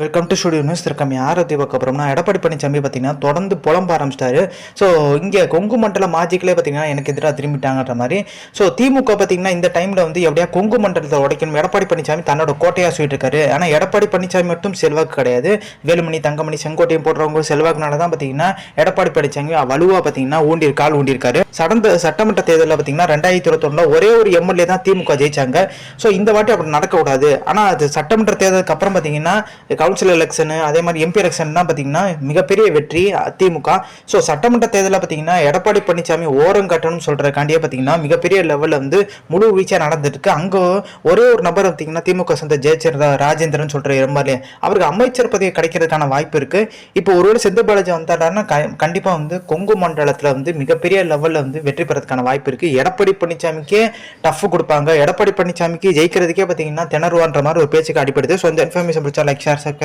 Welcome to studio news திருக்கம் யாரை பார்க்க அப்புறம்னா எடப்பாடி பழனிசாமி பார்த்தீங்கன்னா தொடர்ந்து புலம்ப ஆரம்பிச்சிட்டாரு. ஸோ இங்கே கொங்கு மண்டல மாஜிக்கிலே பார்த்தீங்கன்னா எனக்கு எதிராக திரும்பிட்டாங்கன்ற மாதிரி. ஸோ திமுக பார்த்தீங்கன்னா இந்த டைமில் வந்து எப்படியா கொங்கு மண்டலத்தை உடைக்கணும். எடப்பாடி பழனிசாமி தன்னோட கோட்டையாக சொல்லிட்டு இருக்காரு ஆனால் எடப்பாடி பழனிசாமி மட்டும் செல்வாக்கு கிடையாது. வேலுமணி தங்கமணி செங்கோட்டையும் போடுறவங்க செல்வாக்குனால தான் பார்த்தீங்கன்னா எடப்பாடி பழனிசாமி வலுவாக பார்த்தீங்கன்னா ஊண்டி கால் ஊண்டியிருக்காரு சடந்த சட்டமன்ற தேர்தலில் பார்த்தீங்கன்னா ரெண்டாயிரத்தி இருபத்தொன்னில் ஒரே ஒரு எம்எல்ஏ தான் திமுக ஜெயிச்சாங்க. ஸோ இந்த வாட்டி அப்படி நடக்கக்கூடாது. ஆனால் அது சட்டமன்ற தேர்தலுக்கு அப்புறம் பார்த்தீங்கன்னா கவுன்சில் எலெக்ஷனு அதே மாதிரி எம்பி எலெக்ஷன் தான் பார்த்தீங்கன்னா மிகப்பெரிய வெற்றி அதிமுக. ஸோ சட்டமன்ற தேர்தலில் பார்த்தீங்கன்னா எடப்பாடி பழனிசாமி ஓரம் கட்டணும்னு சொல்கிறக்காண்டியே பார்த்தீங்கன்னா மிகப்பெரிய லெவலில் வந்து முழு வீழ்ச்சியாக நடந்துருக்கு அங்கே ஒரே ஒரு நபர் பார்த்தீங்கன்னா திமுக சொந்த ஜெயச்சந்திரா ராஜேந்திரன் சொல்கிற எம்எல்ஏ அவருக்கு அமைச்சர் பதவி கிடைக்கிறதுக்கான வாய்ப்பு இருக்குது இப்போ ஒருவேளை செந்தில் பாலாஜி வந்தாருன்னா கண்டிப்பாக வந்து கொங்கு மண்டலத்தில் வந்து மிகப்பெரிய லெவலில் வந்து வெற்றி பெறதுக்கான வாய்ப்பு இருக்குது எடப்பாடி பழனிசாமிக்கே டஃப் கொடுப்பாங்க. எடப்பாடி பழனிசாமிக்கு ஜெயிக்கிறதுக்கே பார்த்தீங்கன்னா திணறுவான்ற மாதிரி ஒரு பேச்சுக்கு அடிப்படுது ஸோ இந்த இன்ஃபர்மேஷன் பிடிச்சா லைக் ஷேர்